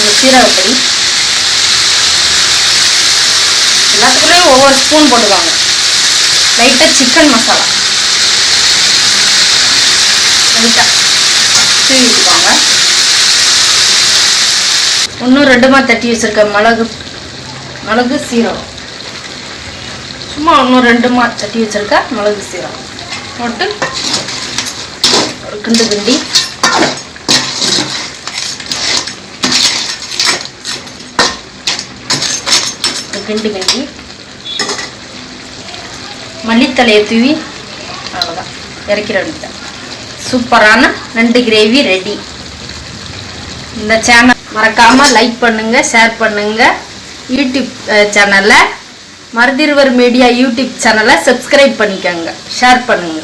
கொஞ்சம் சீரகப்பொடி எல்லாத்துக்குள்ளேயும் ஒவ்வொரு ஸ்பூன் போட்டுக்காங்க. லைட்டாக சிக்கன் மசாலா லைட்டாக தூவி விட்டுக்கோங்க. இன்னும் ரெண்டுமா தட்டி வச்சிருக்க மிளகு மிளகு சீரகம். சும்மா இன்னும் ரெண்டுமா தட்டி வச்சுருக்க மிளகு சீரகம். போட்டு ஒரு கிண்டு கிண்டி ரெண்டு கிண்டு மல்லித்தலையை தூவி அவ்வளோதான் இறக்கிற வேண்டியதான் சூப்பரான ரெண்டு கிரேவி ரெடி இந்த சேனல் மறக்காமல் லைக் பண்ணுங்க ஷேர் பண்ணுங்க. யூடியூப் சேனலை மருதிருவர் மீடியா யூடியூப் சேனலை சப்ஸ்கிரைப் பண்ணிக்கோங்க. ஷேர் பண்ணுங்க.